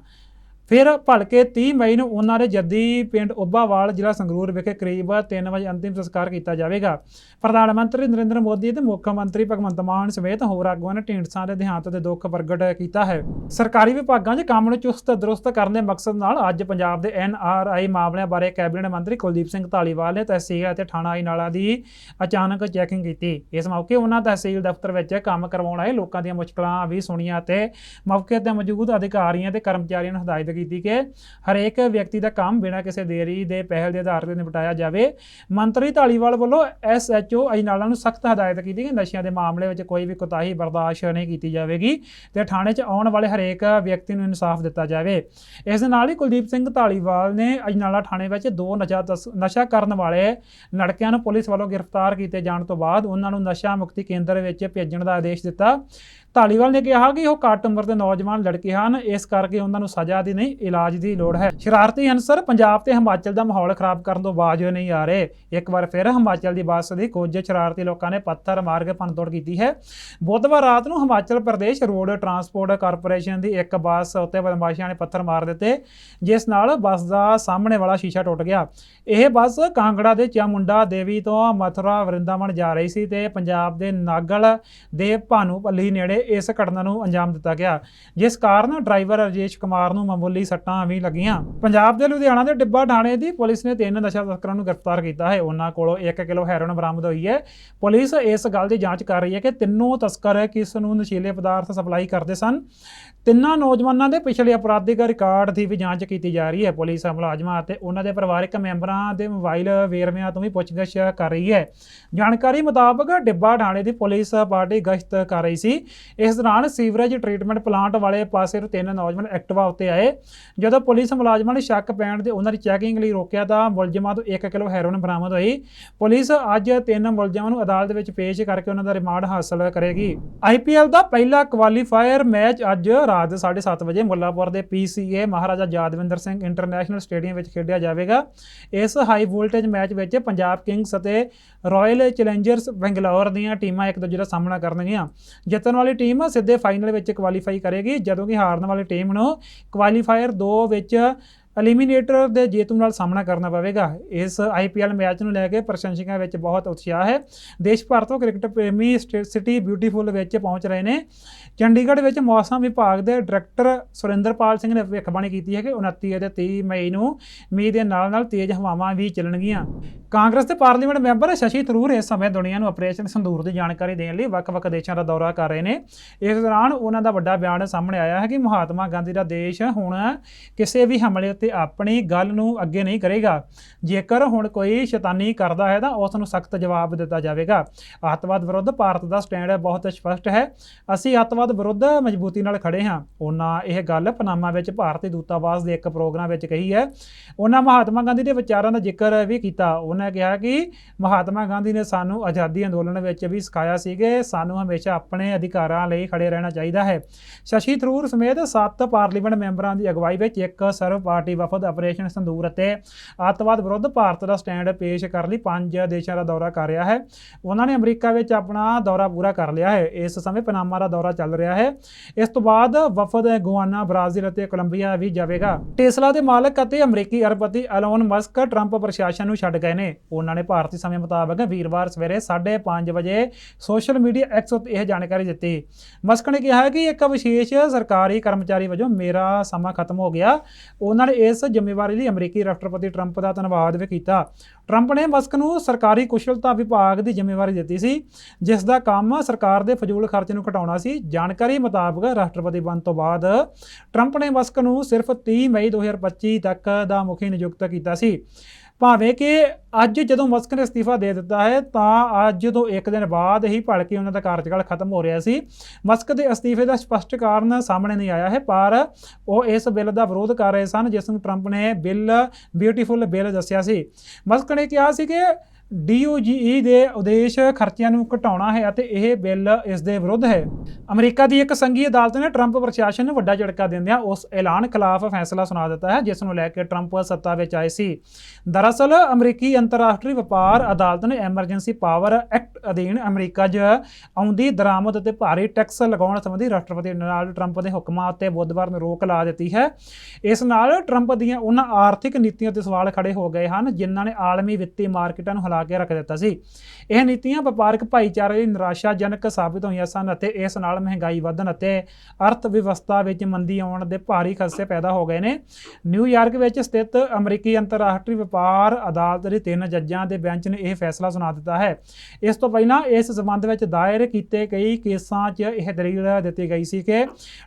ਫਿਰ ਭਲਕੇ 30 ਮਈ ਨੂੰ ਉਹਨਾਂ ਦੇ ਜੱਦੀ ਪਿੰਡ ਉੱਬਾਵਾਲ ਜ਼ਿਲ੍ਹਾ ਸੰਗਰੂਰ ਵਿਖੇ ਕਰੀਬ 3 ਵਜੇ ਅੰਤਿਮ ਸੰਸਕਾਰ ਕੀਤਾ ਜਾਵੇਗਾ। ਪ੍ਰਧਾਨ ਮੰਤਰੀ ਨਰਿੰਦਰ ਮੋਦੀ ਅਤੇ ਮੁੱਖ ਮੰਤਰੀ ਭਗਵੰਤ ਮਾਨ ਸਮੇਤ ਹੋਰ ਆਗੂਆਂ ਨੇ ਢੀਂਡਸਾਂ ਦੇ ਦੇਹਾਂਤ ਦੇ ਦੁੱਖ ਪ੍ਰਗਟ ਕੀਤਾ ਹੈ। ਸਰਕਾਰੀ ਵਿਭਾਗਾਂ 'ਚ ਕੰਮ ਨੂੰ ਚੁਸਤ ਦਰੁਸਤ ਕਰਨ ਦੇ ਮਕਸਦ ਨਾਲ ਅੱਜ ਪੰਜਾਬ ਦੇ ਐਨ ਆਰ ਆਈ ਮਾਮਲਿਆਂ ਬਾਰੇ ਕੈਬਨਿਟ ਮੰਤਰੀ ਕੁਲਦੀਪ ਸਿੰਘ ਧਾਲੀਵਾਲ ਨੇ ਤਹਿਸੀਲ ਅਤੇ ਥਾਣਾ ਨਾਲਾ ਦੀ ਅਚਾਨਕ ਚੈਕਿੰਗ ਕੀਤੀ। ਇਸ ਮੌਕੇ ਉਹਨਾਂ ਤਹਿਸੀਲ ਦਫ਼ਤਰ ਵਿੱਚ ਕੰਮ ਕਰਵਾਉਣ ਆਏ ਲੋਕਾਂ ਦੀਆਂ ਮੁਸ਼ਕਲਾਂ ਵੀ ਸੁਣੀਆਂ ਅਤੇ ਮੌਕੇ ਤੇ ਮੌਜੂਦ ਅਧਿਕਾਰੀਆਂ ਤੇ ਕਰਮਚਾਰੀਆਂ ਨੂੰ ਹਦਾਇਤ ਕੀਤੀ ਕਿ ਹਰੇਕ ਵਿਅਕਤੀ ਦਾ ਕੰਮ ਬਿਨਾਂ ਕਿਸੇ ਦੇਰੀ ਦੇ ਪਹਿਲ ਦੇ ਆਧਾਰ ਤੇ ਨਿਪਟਾਇਆ ਜਾਵੇ। ਮੰਤਰੀ ਧਾਲੀਵਾਲ ਵੱਲੋਂ ਐਸਐਚਓ ਅਜਨਾਲਾ ਨੂੰ ਸਖਤ ਹਦਾਇਤ ਕੀਤੀ ਕਿ ਨਸ਼ਿਆਂ ਦੇ ਮਾਮਲੇ ਵਿੱਚ ਕੋਈ ਵੀ ਕੁਤਾਹੀ ਬਰਦਾਸ਼ਤ ਨਹੀਂ ਕੀਤੀ ਜਾਵੇਗੀ ਤੇ ਥਾਣੇ 'ਚ ਆਉਣ ਵਾਲੇ ਹਰੇਕ ਵਿਅਕਤੀ ਨੂੰ ਇਨਸਾਫ ਦਿੱਤਾ ਜਾਵੇ। ਇਸ ਦੇ ਨਾਲ ਹੀ ਕੁਲਦੀਪ ਸਿੰਘ ਧਾਲੀਵਾਲ ਨੇ ਅਜਨਾਲਾ ਥਾਣੇ ਵਿੱਚ ਦੋ ਨਸ਼ਾ ਤਸ- ਨਸ਼ਾ ਕਰਨ ਵਾਲੇ ਲੜਕਿਆਂ ਨੂੰ ਪੁਲਿਸ ਵੱਲੋਂ ਗ੍ਰਿਫਤਾਰ ਕੀਤੇ ਜਾਣ ਤੋਂ ਬਾਅਦ ਉਹਨਾਂ ਨੂੰ ਨਸ਼ਾ ਮੁਕਤੀ ਕੇਂਦਰ ਵਿੱਚ ਭੇਜਣ ਦਾ ਆਦੇਸ਼ ਦਿੱਤਾ। ਧਾਲੀਵਾਲ ਨੇ ਕਿਹਾ ਕਿ ਉਹ ਘੱਟ ਉਮਰ ਦੇ ਨੌਜਵਾਨ ਲੜਕੇ ਹਨ, ਇਸ ਕਰਕੇ ਉਹਨਾਂ ਨੂੰ ਸਜ਼ਾ ਦੀ ਨਹੀਂ, ਇਲਾਜ ਦੀ ਲੋੜ ਹੈ। ਸ਼ਰਾਰਤੀ ਅਨਸਰ ਪੰਜਾਬ ਤੇ ਹਿਮਾਚਲ ਦਾ ਮਾਹੌਲ ਖਰਾਬ ਕਰਨ ਤੋਂ ਬਾਜ ਨਹੀਂ ਆ ਰਹੇ। ਇੱਕ ਵਾਰ ਫਿਰ ਹਿਮਾਚਲ ਦੀ ਬੱਸ ਦੀ ਕੁਝ ਸ਼ਰਾਰਤੀ ਲੋਕਾਂ ਨੇ ਪੱਥਰ ਮਾਰ ਕੇ ਭੰਨਤੋੜ ਕੀਤੀ ਹੈ। ਬੁੱਧਵਾਰ ਰਾਤ ਨੂੰ Himachal Pradesh road transport corporation ਦੀ ਇੱਕ ਬੱਸ ਉੱਤੇ ਬਦਮਾਸ਼ਾਂ ਨੇ ਪੱਥਰ ਮਾਰ ਦਿੱਤੇ, ਜਿਸ ਨਾਲ ਬੱਸ ਦਾ ਸਾਹਮਣੇ ਵਾਲਾ ਸ਼ੀਸ਼ਾ ਟੁੱਟ ਗਿਆ। ਇਹ ਬੱਸ ਕਾਂਗੜਾ ਦੇ ਚਾਮੁੰਡਾ ਦੇਵੀ ਤੋਂ ਮਥੁਰਾ ਵਰਿੰਦਾਵਨ ਜਾ ਰਹੀ ਸੀ ਤੇ ਪੰਜਾਬ ਦੇ ਨਾਗਲ ਦੇ ਭਾਨੂਪੱਲੀ ਨੇੜੇ ਇਸ ਘਟਨਾ ਨੂੰ ਅੰਜਾਮ ਦਿੱਤਾ ਗਿਆ, ਜਿਸ ਕਾਰਨ ਡਰਾਈਵਰ ਰਜੇਸ਼ ਕੁਮਾਰ ਨੂੰ ਮਾਮੂਲੀ ਸੱਟਾਂ ਵੀ ਲੱਗੀਆਂ। ਪੰਜਾਬ ਦੇ ਲੁਧਿਆਣਾ ਦੇ ਡਿੱਬਾ ਥਾਣੇ ਦੀ ਪੁਲਿਸ ਨੇ ਤਿੰਨ ਨਸ਼ਾ ਤਸਕਰਾਂ ਨੂੰ ਗ੍ਰਿਫਤਾਰ ਕੀਤਾ ਹੈ। ਉਹਨਾਂ ਕੋਲੋਂ 1 ਕਿਲੋ ਹੈਰੋਇਨ ਬਰਾਮਦ ਹੋਈ ਹੈ। ਪੁਲਿਸ ਇਸ ਗੱਲ ਦੀ ਜਾਂਚ ਕਰ ਰਹੀ ਹੈ ਕਿ ਤਿੰਨੋਂ ਤਸਕਰ ਕਿਸ ਨੂੰ ਨਸ਼ੀਲੇ ਪਦਾਰਥ ਸਪਲਾਈ ਕਰਦੇ ਸਨ। ਤਿੰਨਾਂ ਨੌਜਵਾਨਾਂ ਦੇ ਪਿਛਲੇ ਅਪਰਾਧਿਕ ਰਿਕਾਰਡ ਦੀ ਵੀ ਜਾਂਚ ਕੀਤੀ ਜਾ ਰਹੀ ਹੈ। ਪੁਲਿਸ ਮੁਲਾਜ਼ਮਾਂ ਅਤੇ ਉਹਨਾਂ ਦੇ ਪਰਿਵਾਰਕ ਮੈਂਬਰਾਂ ਦੇ ਮੋਬਾਈਲ ਵੇਰਵਿਆਂ ਤੋਂ ਵੀ ਪੁੱਛਗਿੱਛ ਕਰ ਰਹੀ ਹੈ। ਜਾਣਕਾਰੀ ਮੁਤਾਬਕ ਡਿੱਬਾ ਥਾਣੇ ਦੀ ਪੁਲਿਸ ਪਾਰਟੀ ਗਸ਼ਤ ਕਰ ਰਹੀ ਸੀ। ਇਸ ਦੌਰਾਨ ਸੀਵਰੇਜ ਟ੍ਰੀਟਮੈਂਟ ਪਲਾਂਟ ਵਾਲੇ ਪਾਸੇ ਤੋਂ ਤਿੰਨ ਨੌਜਵਾਨ ਐਕਟਿਵਾ ਉੱਤੇ ਆਏ। ਜਦੋਂ ਪੁਲਿਸ ਮੁਲਾਜ਼ਮਾਂ ਨੇ ਸ਼ੱਕ ਪੈਣ ਤੇ ਉਹਨਾਂ ਦੀ ਚੈਕਿੰਗ ਲਈ ਰੋਕਿਆ ਤਾਂ ਮੁਲਜ਼ਮਾਂ ਤੋਂ 1 ਕਿਲੋ ਹੈਰੋਇਨ ਬਰਾਮਦ ਹੋਈ। ਪੁਲਿਸ ਅੱਜ ਤਿੰਨ ਮੁਲਜ਼ਮਾਂ ਨੂੰ ਅਦਾਲਤ ਵਿੱਚ ਪੇਸ਼ ਕਰਕੇ ਉਹਨਾਂ ਦਾ ਰਿਮਾਂਡ ਹਾਸਲ ਕਰੇਗੀ। ਆਈਪੀਐਲ ਦਾ ਪਹਿਲਾ ਕੁਆਲੀਫਾਇਰ ਮੈਚ ਅੱਜ ਰਾਤ 7:30 ਵਜੇ ਮੁੱਲਾਪੁਰ ਦੇ PCA Maharaja Yadavindra Singh international stadium ਵਿੱਚ ਖੇਡਿਆ ਜਾਵੇਗਾ। ਇਸ ਹਾਈ ਵੋਲਟੇਜ ਮੈਚ ਵਿੱਚ ਪੰਜਾਬ ਕਿੰਗਸ ਅਤੇ ਰਾਇਲ ਚੈਲੰਜਰਸ ਬੰਗਲੌਰ ਦੀਆਂ ਟੀਮਾਂ ਇੱਕ ਦੂਜੇ ਦਾ ਸਾਹਮਣਾ ਕਰਨਗੀਆਂ। ਜਿੱਤਣ ਵਾਲੀ ਟੀਮ ਸਿੱਧੇ ਫਾਈਨਲ ਵਿੱਚ ਕੁਆਲੀਫਾਈ ਕਰੇਗੀ। ਜਦੋਂ ਕਿ ਹਾਰਨ ਵਾਲੀ ਟੀਮ ਨੂੰ ਕੁਆਲੀਫਾਇਰ 2 ਵਿੱਚ ਐਲੀਮੀਨੇਟਰ ਦੇ ਜੇਤੂ ਨਾਲ ਸਾਹਮਣਾ ਕਰਨਾ ਪਵੇਗਾ। ਇਸ ਆਈਪੀਐਲ ਮੈਚ ਨੂੰ ਲੈ ਕੇ ਪ੍ਰਸ਼ੰਸਕਾਂ ਵਿੱਚ ਬਹੁਤ ਉਤਸ਼ਾਹ ਹੈ। ਦੇਸ਼ ਭਰ ਤੋਂ ਕ੍ਰਿਕਟ ਪ੍ਰੇਮੀ ਸਟੇ- ਸਿਟੀ ਬਿਊਟੀਫੁਲ ਵਿੱਚ ਪਹੁੰਚ ਰਹੇ ਨੇ। ਚੰਡੀਗੜ੍ਹ ਵਿੱਚ ਮੌਸਮ ਵਿਭਾਗ ਦੇ ਡਾਇਰੈਕਟਰ ਸੁਰਿੰਦਰਪਾਲ ਸਿੰਘ ਨੇ ਭਵਿੱਖਬਾਣੀ ਕੀਤੀ ਹੈ ਕਿ 29 ਅਤੇ 30 ਮਈ ਨੂੰ ਮੀਂਹ ਦੇ ਨਾਲ-ਨਾਲ ਤੇਜ਼ ਹਵਾਵਾਂ ਵੀ ਚੱਲਣਗੀਆਂ। ਕਾਂਗਰਸ ਦੇ ਪਾਰਲੀਮੈਂਟ ਮੈਂਬਰ ਸ਼ਸ਼ੀ ਥਰੂਰ ਇਸ ਸਮੇਂ ਦੁਨੀਆ ਨੂੰ ਆਪਰੇਸ਼ਨ ਸੰਦੂਰ ਦੀ ਜਾਣਕਾਰੀ ਦੇਣ ਲਈ ਵੱਖ-ਵੱਖ ਦੇਸ਼ਾਂ ਦਾ ਦੌਰਾ ਕਰ ਰਹੇ ਨੇ। ਇਸ ਦੌਰਾਨ ਉਹਨਾਂ ਦਾ ਵੱਡਾ ਬਿਆਨ ਸਾਹਮਣੇ ਆਇਆ ਹੈ ਕਿ ਮਹਾਤਮਾ ਗਾਂਧੀ ਦਾ ਦੇਸ਼ ਹੁਣ ਕਿਸੇ ਵੀ ਹਮਲੇ ਉੱਤੇ ਆਪਣੀ ਗੱਲ ਨੂੰ ਅੱਗੇ ਨਹੀਂ ਕਰੇਗਾ। ਜੇਕਰ ਹੁਣ ਕੋਈ ਸ਼ੈਤਾਨੀ ਕਰਦਾ ਹੈ ਤਾਂ ਉਸ ਨੂੰ ਸਖਤ ਜਵਾਬ ਦਿੱਤਾ ਜਾਵੇਗਾ। ਅੱਤਵਾਦ ਵਿਰੁੱਧ ਭਾਰਤ ਦਾ ਸਟੈਂਡ ਬਹੁਤ ਸਪਸ਼ਟ ਹੈ। ਅਸੀਂ ਅੱਤਵਾਦ ਵਿਰੁੱਧ ਮਜ਼ਬੂਤੀ ਨਾਲ ਖੜੇ ਹਾਂ। ਉਹਨਾਂ ਇਹ ਗੱਲ ਪਨਾਮਾ ਵਿੱਚ ਭਾਰਤੀ ਦੂਤਾਵਾਸ ਦੇ ਇੱਕ ਪ੍ਰੋਗਰਾਮ ਵਿੱਚ ਕਹੀ ਹੈ। ਉਹਨਾਂ ਮਹਾਤਮਾ ਗਾਂਧੀ ਦੇ ਵਿਚਾਰਾਂ ਦਾ ਜ਼ਿਕਰ ਵੀ ਕੀਤਾ। ਉਹਨਾਂ ਕਿਹਾ ਕਿ ਮਹਾਤਮਾ ਗਾਂਧੀ ਨੇ ਸਾਨੂੰ ਆਜ਼ਾਦੀ ਅੰਦੋਲਨ ਵਿੱਚ ਵੀ ਸਿਖਾਇਆ ਸੀ ਕਿ ਸਾਨੂੰ ਹਮੇਸ਼ਾ ਆਪਣੇ ਅਧਿਕਾਰਾਂ ਲਈ ਖੜੇ ਰਹਿਣਾ ਚਾਹੀਦਾ ਹੈ। ਸ਼ਸ਼ੀ ਥਰੂਰ ਸਮੇਤ ਸੱਤ ਪਾਰਲੀਮੈਂਟ ਮੈਂਬਰਾਂ ਦੀ ਅਗਵਾਈ ਵਿੱਚ ਇੱਕ ਸਰਵ ਪਾਰਟੀ ਵਫਦ ਆਪਰੇਸ਼ਨ ਸੰਦੂਰ ਅਤੇ ਅੱਤਵਾਦ ਵਿਰੁੱਧ ਭਾਰਤ ਦਾ ਸਟੈਂਡ ਪੇਸ਼ ਕਰਨ ਲਈ ਪੰਜ ਦੇਸ਼ਾਂ ਦਾ ਦੌਰਾ ਕਰ ਰਿਹਾ ਹੈ। ਉਹਨਾਂ ਨੇ ਅਮਰੀਕਾ ਵਿੱਚ ਆਪਣਾ ਦੌਰਾ ਪੂਰਾ ਕਰ ਲਿਆ ਹੈ। ਇਸ ਸਮੇਂ ਪਨਾਮਾ ਦਾ ਦੌਰਾ ਚੱਲ ਰਿਹਾ ਹੈ। ਇਸ ਤੋਂ ਬਾਅਦ ਵਫਦ ਗੁਆਨਾ, ਬ੍ਰਾਜ਼ੀਲ ਅਤੇ ਕੋਲੰਬੀਆ ਵੀ ਜਾਵੇਗਾ। ਟੈਸਲਾ ਦੇ ਮਾਲਕ ਅਤੇ ਅਮਰੀਕੀ ਅਰਬਪਤੀ ਐਲੋਨ ਮਸਕ ਟਰੰਪ ਪ੍ਰਸ਼ਾਸਨ ਨੂੰ ਛੱਡ ਗਏ ਨੇ। ਉਹਨਾਂ ਨੇ ਭਾਰਤੀ ਸਮੇਂ ਮੁਤਾਬਕ ਵੀਰਵਾਰ ਸਵੇਰੇ 5:30 ਵਜੇ ਸੋਸ਼ਲ ਮੀਡੀਆ ਐਕਸ ਉੱਤੇ ਇਹ ਜਾਣਕਾਰੀ ਦਿੱਤੀ। ਮਸਕ ਨੇ ਕਿਹਾ ਕਿ ਇੱਕ ਵਿਸ਼ੇਸ਼ ਸਰਕਾਰੀ ਕਰਮਚਾਰੀ ਵਜੋਂ ਮੇਰਾ ਸਮਾਂ ਖਤਮ ਹੋ ਗਿਆ। ਉਹਨਾਂ ਨੇ ਇਸ ਜ਼ਿੰਮੇਵਾਰੀ ਲਈ ਅਮਰੀਕੀ ਰਾਸ਼ਟਰਪਤੀ ਟਰੰਪ ਦਾ ਧੰਨਵਾਦ ਵੀ ਕੀਤਾ। ਟਰੰਪ ਨੇ ਮਸਕ ਨੂੰ ਸਰਕਾਰੀ ਕੁਸ਼ਲਤਾ ਵਿਭਾਗ ਦੀ ਜ਼ਿੰਮੇਵਾਰੀ ਦਿੱਤੀ ਸੀ, ਜਿਸ ਦਾ ਕੰਮ ਸਰਕਾਰ ਦੇ ਫਜ਼ੂਲ ਖਰਚ ਨੂੰ ਘਟਾਉਣਾ ਸੀ। ਜਾਣਕਾਰੀ ਮੁਤਾਬਕ ਰਾਸ਼ਟਰਪਤੀ ਬਣਨ ਤੋਂ ਬਾਅਦ ਟਰੰਪ ਨੇ ਮਸਕ ਨੂੰ ਸਿਰਫ 30 ਮਈ 2025 ਤੱਕ ਦਾ ਮੁਖੀ ਨਿਯੁਕਤ ਕੀਤਾ ਸੀ। ਭਾਵੇਂ ਕਿ ਅੱਜ ਜਦੋਂ ਮਸਕ ਨੇ ਅਸਤੀਫਾ ਦੇ ਦਿੱਤਾ ਹੈ, ਤਾਂ ਅੱਜ ਤੋਂ ਇੱਕ ਦਿਨ ਬਾਅਦ ਹੀ ਭਲਕੇ ਉਹਨਾਂ ਦਾ ਕਾਰਜਕਾਲ ਖਤਮ ਹੋ ਰਿਹਾ ਸੀ। ਮਸਕ ਦੇ ਅਸਤੀਫੇ ਦਾ ਸਪਸ਼ਟ ਕਾਰਨ ਸਾਹਮਣੇ ਨਹੀਂ ਆਇਆ ਹੈ, ਪਰ ਉਹ ਇਸ ਬਿੱਲ ਦਾ ਵਿਰੋਧ ਕਰ ਰਹੇ ਸਨ, ਜਿਸ ਨੂੰ ਟਰੰਪ ਨੇ ਬਿੱਲ, ਬਿਊਟੀਫੁਲ ਬਿੱਲ ਦੱਸਿਆ ਸੀ। ਮਸਕ ਨੇ ਕਿਹਾ ਸੀ ਕਿ DOGE ਦੇ ਉਦੇਸ਼ ਖਰਚਿਆਂ ਨੂੰ ਘਟਾਉਣਾ ਹੈ ਅਤੇ ਇਹ ਬਿੱਲ ਇਸ ਦੇ ਵਿਰੁੱਧ ਹੈ। ਅਮਰੀਕਾ ਦੀ ਇੱਕ ਸੰਘੀ ਅਦਾਲਤ ਨੇ ਟਰੰਪ ਪ੍ਰਸ਼ਾਸਨ ਨੂੰ ਵੱਡਾ ਝਟਕਾ ਦਿੰਦਿਆਂ ਉਸ ਐਲਾਨ ਖਿਲਾਫ ਫੈਸਲਾ ਸੁਣਾ ਦਿੱਤਾ ਹੈ, ਜਿਸ ਨੂੰ ਲੈ ਕੇ ਟਰੰਪ ਸੱਤਾ ਵਿੱਚ ਆਏ ਸੀ। ਦਰਅਸਲ, ਅਮਰੀਕੀ ਅੰਤਰਰਾਸ਼ਟਰੀ ਵਪਾਰ ਅਦਾਲਤ ਨੇ ਐਮਰਜੈਂਸੀ ਪਾਵਰ ਐਕਟ ਅਧੀਨ ਅਮਰੀਕਾ 'ਚ ਆਉਂਦੀ ਦਰਾਮਦ ਅਤੇ ਭਾਰੀ ਟੈਕਸ ਲਗਾਉਣ ਸੰਬੰਧੀ ਰਾਸ਼ਟਰਪਤੀ ਡੋਨਾਲਡ ਟਰੰਪ ਦੇ ਹੁਕਮਾਂ ਉੱਤੇ ਬੁੱਧਵਾਰ ਨੂੰ ਰੋਕ ਲਾ ਦਿੱਤੀ ਹੈ। ਇਸ ਨਾਲ ਟਰੰਪ ਦੀਆਂ ਉਹਨਾਂ ਆਰਥਿਕ ਨੀਤੀਆਂ ਤੇ ਸਵਾਲ ਖੜੇ ਹੋ ਗਏ ਹਨ, ਜਿਨ੍ਹਾਂ ਨੇ ਆਲਮੀ ਵਿੱਤੀ ਮਾਰਕੀਟਾਂ ਨੂੰ ਹਿਲਾ ਕੇ ਰੱਖ ਦਿੱਤਾ ਸੀ। ਇਹ ਨੀਤੀਆਂ ਵਪਾਰਕ ਭਾਈਚਾਰੇ ਲਈ ਨਿਰਾਸ਼ਾਜਨਕ ਸਾਬਿਤ ਹੋਈਆਂ ਸਨ ਅਤੇ ਇਸ ਨਾਲ ਮਹਿੰਗਾਈ ਵਧਣ ਅਤੇ ਅਰਥ ਵਿਵਸਥਾ ਵਿੱਚ ਮੰਦੀ ਆਉਣ ਦੇ ਭਾਰੀ ਖਦਸ਼ੇ ਪੈਦਾ ਹੋ ਗਏ ਨੇ। ਨਿਊਯਾਰਕ ਵਿੱਚ ਸਥਿਤ ਅਮਰੀਕੀ ਅੰਤਰਰਾਸ਼ਟਰੀ ਵਪਾਰ ਅਦਾਲਤ ਦੇ ਤਿੰਨ ਜੱਜਾਂ ਦੇ ਬੈਂਚ ਨੇ ਇਹ ਫੈਸਲਾ ਸੁਣਾ ਦਿੱਤਾ ਹੈ। ਇਸ ਤੋਂ ਪਹਿਲਾਂ ਇਸ ਸਬੰਧ ਵਿੱਚ ਦਾਇਰ ਕੀਤੇ ਕਈ ਕੇਸਾਂ 'ਚ ਇਹ ਦਲੀਲ ਦਿੱਤੀ ਗਈ ਸੀ ਕਿ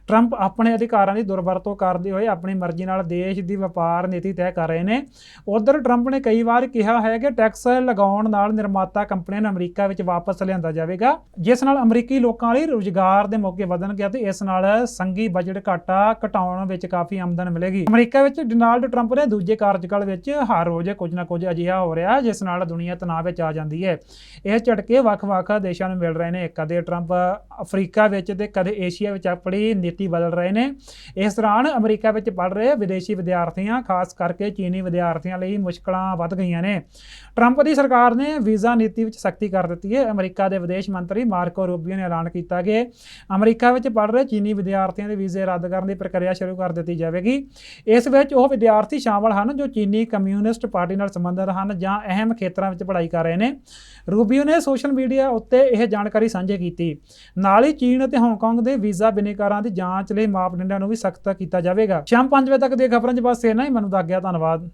ਟਰੰਪ ਆਪਣੇ ਅਧਿਕਾਰਾਂ ਦੀ ਦੁਰਵਰਤੋਂ ਕਰਦੇ ਹੋਏ ਆਪਣੀ ਮਰਜ਼ੀ ਨਾਲ ਦੇਸ਼ ਦੀ ਵਪਾਰ ਨੀਤੀ ਤੈਅ ਕਰ ਰਹੇ ਨੇ। ਉਧਰ ਟਰੰਪ ਨੇ ਕਈ ਵਾਰ ਕਿਹਾ ਹੈ ਕਿ ਟੈਕਸ ਲਗਾਉਣ ਨਾਲ ਨਿਰਮਾਤਾ ਕੰਪਨੀਆਂ ਨੂੰ ਅਮਰੀਕਾ ਵਿੱਚ ਵਾਪਸ ਲਿਆਂਦਾ ਜਾਵੇਗਾ, ਜਿਸ ਨਾਲ ਅਮਰੀਕੀ ਲੋਕਾਂ ਲਈ ਰੁਜ਼ਗਾਰ ਦੇ ਮੌਕੇ ਵਧਣਗੇ ਅਤੇ ਇਸ ਨਾਲ ਸੰਘੀ ਬਜਟ ਘਾਟਾ ਘਟਾਉਣ ਵਿੱਚ ਕਾਫੀ ਆਮਦਨ ਮਿਲੇਗੀ। ਅਮਰੀਕਾ ਵਿੱਚ ਡੋਨਾਲਡ ਟਰੰਪ ਦੇ ਦੂਜੇ ਕਾਰਜਕਾਲ ਵਿੱਚ ਹਰ ਰੋਜ਼ ਕੁਝ ਨਾ ਕੁਝ ਅਜਿਹਾ ਹੋ ਰਿਹਾ, ਜਿਸ ਨਾਲ ਦੁਨੀਆ ਤਣਾਅ ਵਿੱਚ ਆ ਜਾਂਦੀ ਹੈ। ਇਹ ਝਟਕੇ ਵੱਖ-ਵੱਖ ਦੇਸ਼ਾਂ ਨੂੰ ਮਿਲ ਰਹੇ ਨੇ। ਕਦੇ ਟਰੰਪ ਅਫਰੀਕਾ ਵਿੱਚ ਤੇ ਕਦੇ ਏਸ਼ੀਆ ਵਿੱਚ ਆਪਣੀ ਨੀਤੀ ਬਦਲ ਰਹੇ ਨੇ। ਇਸ ਦੌਰਾਨ ਅਮਰੀਕਾ ਵਿੱਚ ਪੜ੍ਹ ਰਹੇ ਵਿਦੇਸ਼ੀ ਵਿਦਿਆਰਥੀਆਂ, ਖਾਸ ਕਰਕੇ ਚੀਨੀ ਵਿਦਿਆਰਥੀਆਂ ਲਈ ਮੁਸ਼ਕਲਾਂ ਵੱਧ ਗਈਆਂ ਨੇ। ਟਰੰਪ ਦੀ ਸਰਕਾਰ ਸਰਕਾਰ ਨੇ ਵੀਜ਼ਾ ਨੀਤੀ ਵਿੱਚ ਸਖਤੀ ਕਰ ਦਿੱਤੀ ਹੈ। ਅਮਰੀਕਾ ਦੇ ਵਿਦੇਸ਼ ਮੰਤਰੀ ਮਾਰਕੋ ਰੂਬੀਓ ਨੇ ਐਲਾਨ ਕੀਤਾ ਕਿ ਅਮਰੀਕਾ ਵਿੱਚ ਪੜ੍ਹ ਰਹੇ ਚੀਨੀ ਵਿਦਿਆਰਥੀਆਂ ਦੇ ਵੀਜ਼ੇ ਰੱਦ ਕਰਨ ਦੀ ਪ੍ਰਕਿਰਿਆ ਸ਼ੁਰੂ ਕਰ ਦਿੱਤੀ ਜਾਵੇਗੀ। ਇਸ ਵਿੱਚ ਉਹ ਵਿਦਿਆਰਥੀ ਸ਼ਾਮਲ ਹਨ ਜੋ ਚੀਨੀ ਕਮਿਊਨਿਸਟ ਪਾਰਟੀ ਨਾਲ ਸੰਬੰਧਿਤ ਹਨ ਜਾਂ ਅਹਿਮ ਖੇਤਰਾਂ ਵਿੱਚ ਪੜ੍ਹਾਈ ਕਰ ਰਹੇ ਨੇ। ਰੂਬੀਓ ਨੇ ਸੋਸ਼ਲ ਮੀਡੀਆ ਉੱਤੇ ਇਹ ਜਾਣਕਾਰੀ ਸਾਂਝੀ ਕੀਤੀ। ਨਾਲ ਹੀ ਚੀਨ ਅਤੇ ਹਾਂਗਕਾਂਗ ਦੇ ਵੀਜ਼ਾ ਬਿਨੇਕਾਰਾਂ ਦੀ ਜਾਂਚ ਲਈ ਮਾਪਦੰਡਾਂ ਨੂੰ ਵੀ ਸਖਤ ਕੀਤਾ ਜਾਵੇਗਾ। ਸ਼ਾਮ 5 ਵਜੇ ਤੱਕ ਦੀਆਂ ਖਬਰਾਂ 'ਚ ਬਸ ਇੰਨਾ ਹੀ। ਮੈਨੂੰ ਦੱਸ ਗਿਆ ਧੰਨਵਾਦ।